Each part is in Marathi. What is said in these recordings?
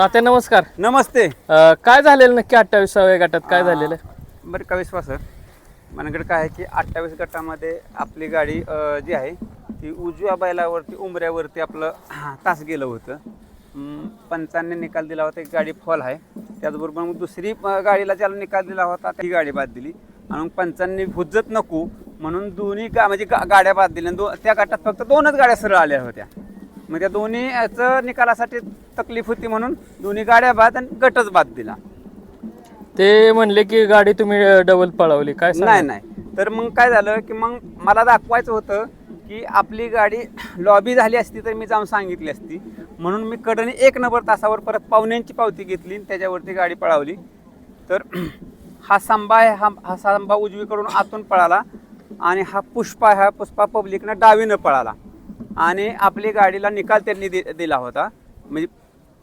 तात्या नमस्कार. नमस्ते. अं, काय झालेलं नक्की अठ्ठावीसाव्या गटात? काय झालेलं? बरं का विश्वास सर माझ्याकडे काय आहे की अठ्ठावीस गटामध्ये आपली गाडी अ, जी आहे ती उजव्या बैलावरती उमऱ्यावरती आपलं तास गेलं होतं. अं, पंचांनी निकाल दिला होता एक गाडी फॉल आहे. त्याचबरोबर मग दुसरी अ, गाडीला ज्याला निकाल दिला होता ती गाडी बाद दिली. आणि मग पंचांनी हुज्जत नको म्हणून दोन्ही गा म्हणजे गा गाड्या बाद दिल्या. आणि दो त्या गटात फक्त दोनच गाड्या सरळ आल्या होत्या. मग त्या दोन्हीचं निकालासाठी तकलीफ होती म्हणून दोन्ही गाड्या बाद आणि गटच बाद दिला. ते म्हणले की गाडी तुम्ही डबल पळवली. काय? नाही नाही. तर मग काय झालं की मग मला दाखवायचं होतं की आपली गाडी लॉबी झाली असती तर मी जाऊन सांगितली असती. म्हणून मी कडनी एक नंबर तासावर परत पाहुण्यांची पावती घेतली आणि त्याच्यावरती गाडी पळावली. तर हा संभा आहे हा हा संभा उजवीकडून आतून पळाला आणि हा पुष्पा हा पुष्पा पब्लिकनं डावीनं पळाला. आणि आपली गाडीला निकाल त्यांनी दि दिला होता. म्हणजे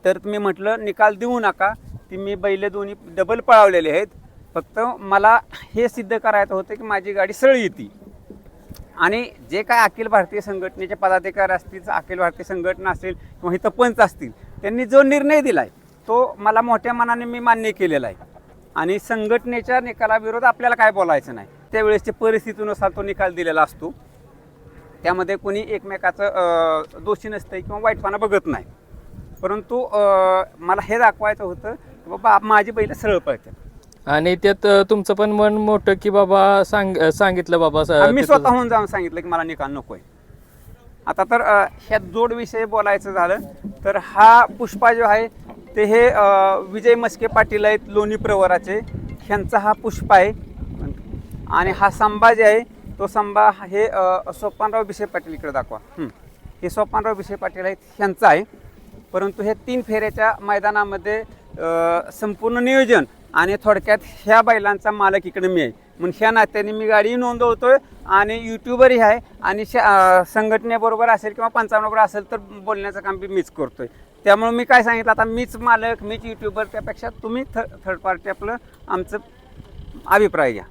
तर मी म्हटलं निकाल देऊ नका. ती मी बैल दोन्ही डबल पळावलेले आहेत. फक्त मला हे सिद्ध करायचं होतं की माझी गाडी सरळ येते. आणि जे काय अखिल भारतीय संघटनेचे पदाधिकारी असतील अखिल भारतीय संघटना असेल किंवा इथं पंच असतील त्यांनी जो निर्णय दिला आहे तो मला मोठ्या मनाने मी मान्य केलेला आहे. आणि संघटनेच्या निकालाविरोध आपल्याला काय बोलायचं नाही. त्यावेळेसच्या परिस्थितीनुसार तो निकाल दिलेला असतो. त्यामध्ये कोणी एकमेकाचं दोषी नसतं किंवा वाईटपणा बघत नाही. परंतु मला हे दाखवायचं होतं की बाबा माझी बैल सरळ पळतात. आणि त्यात तुमचं पण मन मोठं की बाबा सांग सांगितलं बाबा मी स्वतःहून जाऊन सांगितलं की मला निकाल नकोय. आता तर ह्या जोड विषयी बोलायचं झालं तर हा पुष्पा जो आहे ते हे विजय मस्के पाटील आहेत लोणी प्रवराचे. ह्यांचा हा पुष्पा आहे. आणि हा संभा जे आहे तो संभा हे सोपानराव विषय पाटील इकडे दाखवा. हे. सोपानराव विषय पाटील आहेत ह्यांचा आहे. परंतु हे तीन फेऱ्याच्या मैदानामध्ये संपूर्ण नियोजन आणि थोडक्यात ह्या बैलांचा मालक इकडे मी आहे. म्हणून ह्या नात्याने मी गाडी नोंदवतोय आणि युट्यूबरही आहे आणि शा संघटनेबरोबर असेल किंवा पंचावन्नबरोबर असेल तर बोलण्याचं काम बी मीच करतोय. त्यामुळे मी काय सांगितलं आता मीच मालक मीच युट्यूबर त्यापेक्षा तुम्ही थ थर्ड पार्टी आपलं आमचं अभिप्राय घ्या.